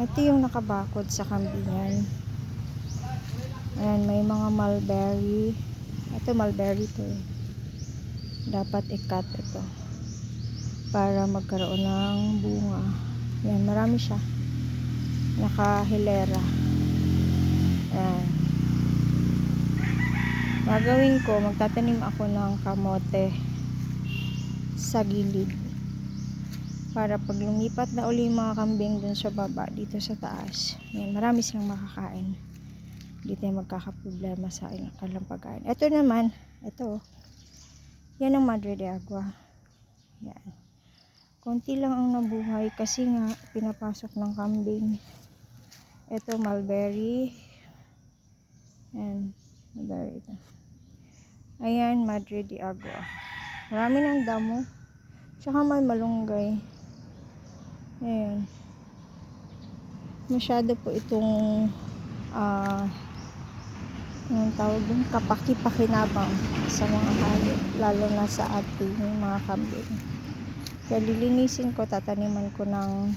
Ito yung nakabakod sa kambingan. Ayan, may mga mulberry. Ito mulberry to eh. Dapat i-cut ito. Para magkaroon ng bunga. Ayan, marami siya. Nakahilera. Ayan. Gagawin ko, magtatanim ako ng kamote sa gilid para pag lumipat na uli yung mga kambing dun sa baba dito sa taas yan, marami silang makakain. Hindi tayo magkakaproblema sa kanilang pagkain. Ito naman, ito yan ang Madre de Agua. Yan. Konti lang ang nabuhay kasi nga pinapasok ng kambing. Ito mulberry. Yan mulberry. Ito ayan Madre de Agua. Marami ng damo. Tsaka may malunggay Ayan. Masyado po itong ah anong tawag dun? Kapaki-pakinabang sa mga hayop. Lalo na sa ating mga kambing. Kaya lilinisin ko, tataniman ko ng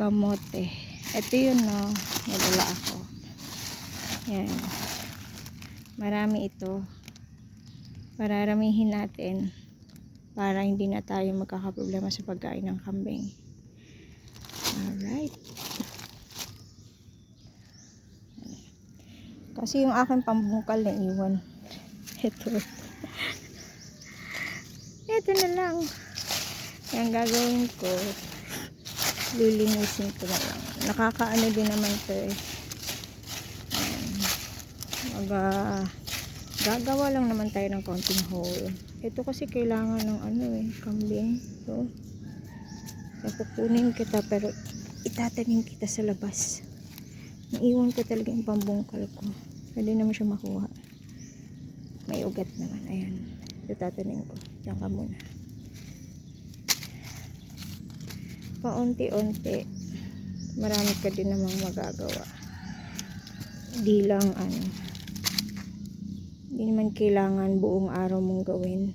kamote. Ito yun na nadala ako. Ayan. Marami ito. Pararamihin natin para hindi na tayo magkakaproblema sa pagkain ng kambing. Alright. Kasi yung aking pambungkal na iwan. Ito. Ito na lang. Yung gagawin ko, lilinisin ko na lang. Nakakaano din naman ito eh. Mag, ah, gagawa lang naman tayo ng counting hole. Ito kasi kailangan ng ano eh, kambing. So, napupunin kita pero itatanim kita sa labas. Naiwan ko talaga yung pambungkal ko. Pwede naman siya makuha. May ugat naman. Ayan. Itatanim ko. Diyan ka muna. Paunti-unti. Marami ka din namang magagawa. Di lang ano. Hindi naman kailangan buong araw mong gawin.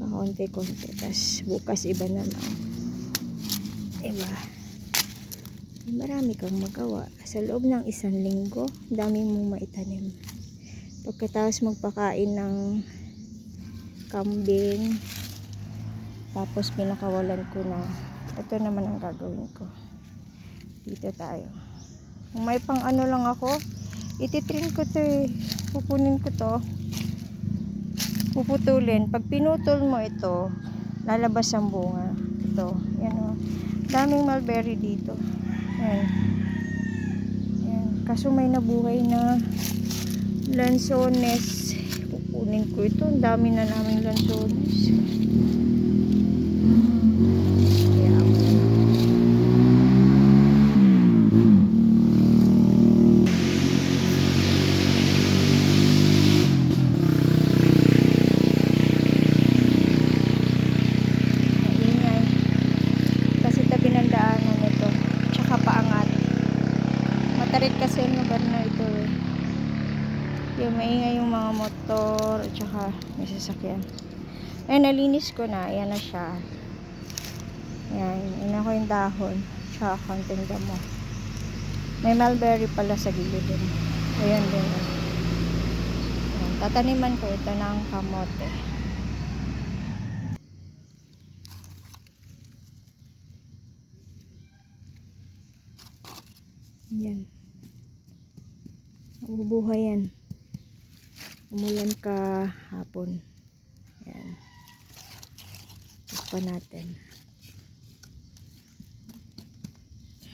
Pakunti-kunti. Tapos bukas iba naman. Diba? Marami kang magawa. Sa loob ng isang linggo, dami mong maitanim. Pagkatapos magpakain ng kambing, tapos pinakawalan ko na, ito naman ang gagawin ko. Dito tayo. Kung may pang ano lang ako, ititrim ko to eh. Pupunin ko to. Puputulin. Pag pinutol mo ito, lalabas ang bunga. Ito. Yan o. Daming mulberry dito. Yan. Yan. Kaso may nabuhay na lansones. Pupunin ko ito. Ang dami na naming lansones ako. Maingay. Kasi tabi ng daanan ito. Tsaka paangat. Matarik kasi ang lugar na ito eh. Yung maingay yung mga motor at tsaka may sasakyan. Ay, nalinis ko na. Ayan na siya. Ayan. Ayan ako yung dahon. Tsaka konting damo. May mulberry pala sa gilid din. Ayan din. Ayan. Tataniman ko ito ng kamote. Yan. Mabubuhay yan. Umulan ka hapon. Yan. Takpan natin.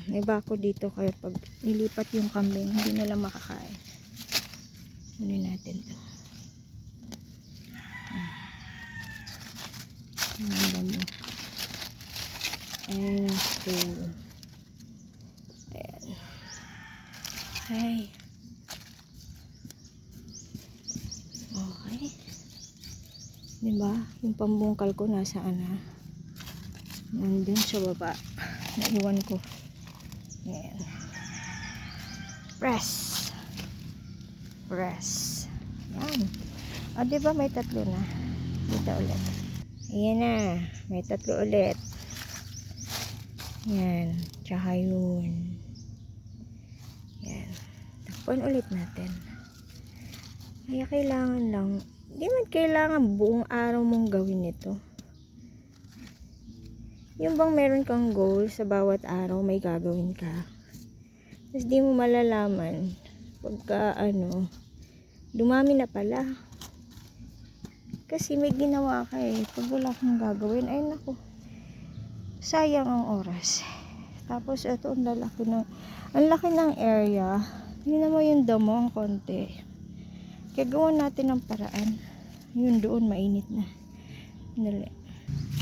May bako dito kaya pag nilipat yung kambing, hindi nila makakain. Kunin natin to. Ang ganda mo. Ayan ang spoon. Ayan. Ay. Okay. Diba? Yung pambungkal ko nasaan ha? Nandun sa baba. Naiwan ko. Ayan. Press. Press. Yan. O, diba may tatlo na? Dito ulit. Ayan na. May tatlo ulit. Yan. Tsaka yun. Yan. Takpan ulit natin. Kaya kailangan lang, hindi man kailangan buong araw mong gawin ito. Yung bang meron kang goal sa bawat araw, may gagawin ka. Tapos di mo malalaman pagka ano, dumami na pala. Kasi may ginawa ka eh. Pag wala kang gagawin, ay naku, sayang ang oras. Tapos ito, ang lalaki ng, ang laki ng area. Yun naman yung damo, ang konti. Kaya gawa natin ng paraan. Yun doon, mainit na. Dali.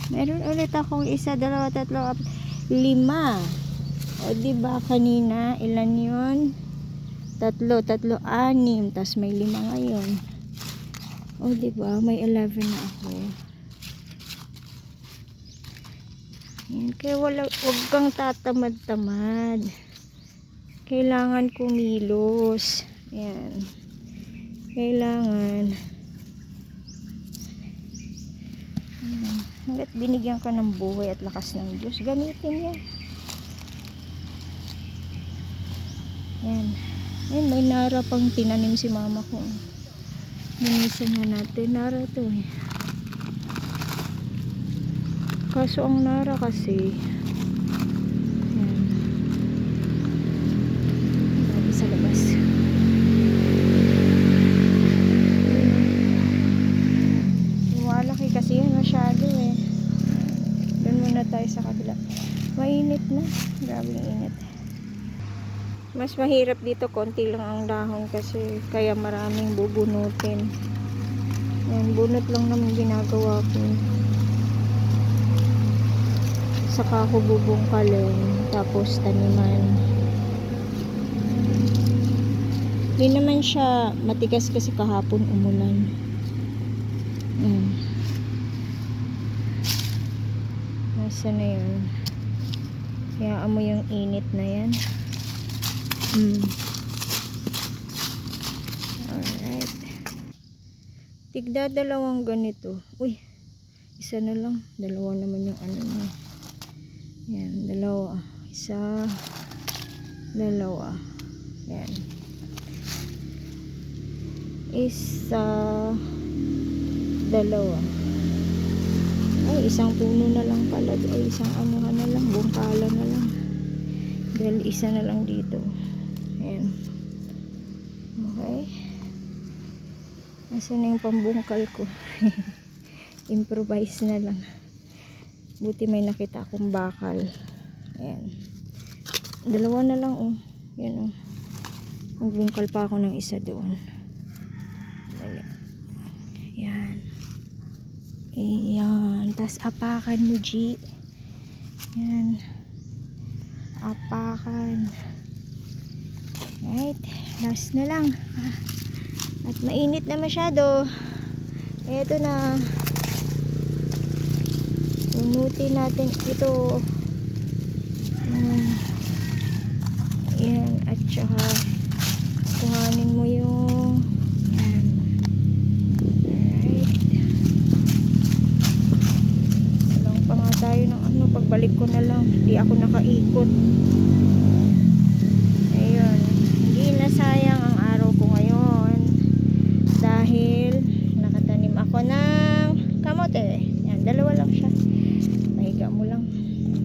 Meron ulit akong isa, dalawa, tatlo, apat, lima. O, ba kanina, ilan yun? Tatlo, tatlo, anim. Tapos may lima ngayon. O, ba May 11 na ako. Yan. Kaya wala, wag kang tatamad-tamad. Kailangan kumilos. Yan. Kailangan. Hanggat binigyan ka ng buhay at lakas ng Diyos, gamitin yan. Yan. Yan, may nara pang tinanim si mama ko. Minisa na natin. Nara to eh. Kaso ang nara kasi yan. Grabe sa labas. Lumalaki kasi yun masyado eh. Doon muna tayo sa kabila. Mainit na. Grabe init. Mas mahirap dito, konti lang ang dahon kasi kaya maraming bubunutin. Yan, bunot lang naman ginagawa ko. Saka ako bubungkalin, tapos taniman. Hindi naman siya matigas kasi kahapon umulan. Yan. Nasa na yun? Kaya amo yung init na yan. Mm. Alright. Tigda dalawang ganito. Uy, isa na lang. Dalawa naman yung ano niya. Yan, dalawa. Isa, dalawa. Yan. Isa, dalawa. Isang puno na lang pala. Ay, isang ano na lang. Bungkala na lang. Dahil isa na lang dito. Ayan. Okay. Nasaan na yung pambungkal ko? Improvise na lang. Buti may nakita akong bakal. Ayan. Dalawa na lang oh. Yan oh. Magbungkal pa ako ng isa doon. Dali. Yan. Ayan. Tapos apakan mo, G. Yan. Apakan. Right. Last na lang. At mainit na masyado. Eto na. Punutin natin ito. Ayan. Ayan. At saka kuhanin nakaikot. Ayun. Hindi na sayang ang araw ko ngayon. Dahil nakatanim ako ng kamote. Yan, dalawa lang siya. Mahiga mo lang.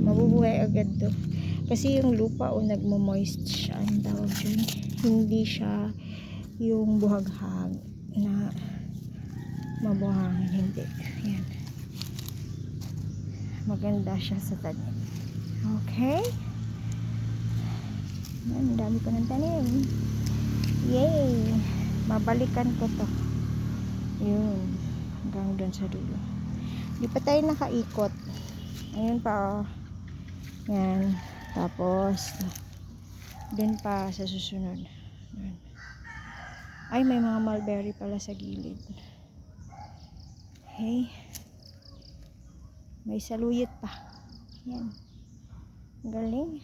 Mabubuhay agad to. Kasi yung lupa o nagmo-moist siya. Ang tawag dyan. Hindi siya yung buhaghag na mabuhangin. Hindi. Yan. Maganda siya sa tanim. Okay? Yan, ang dami ko ng tanim. Yay! Babalikan ko to. Yun. Hanggang doon sa dulo. Di pa tayo nakaikot. Ayun pa, oh. Yan. Tapos, dun pa sa susunod. Yan. Ay, may mga mulberry pala sa gilid. Okay. May saluyot pa. Yan. Далі.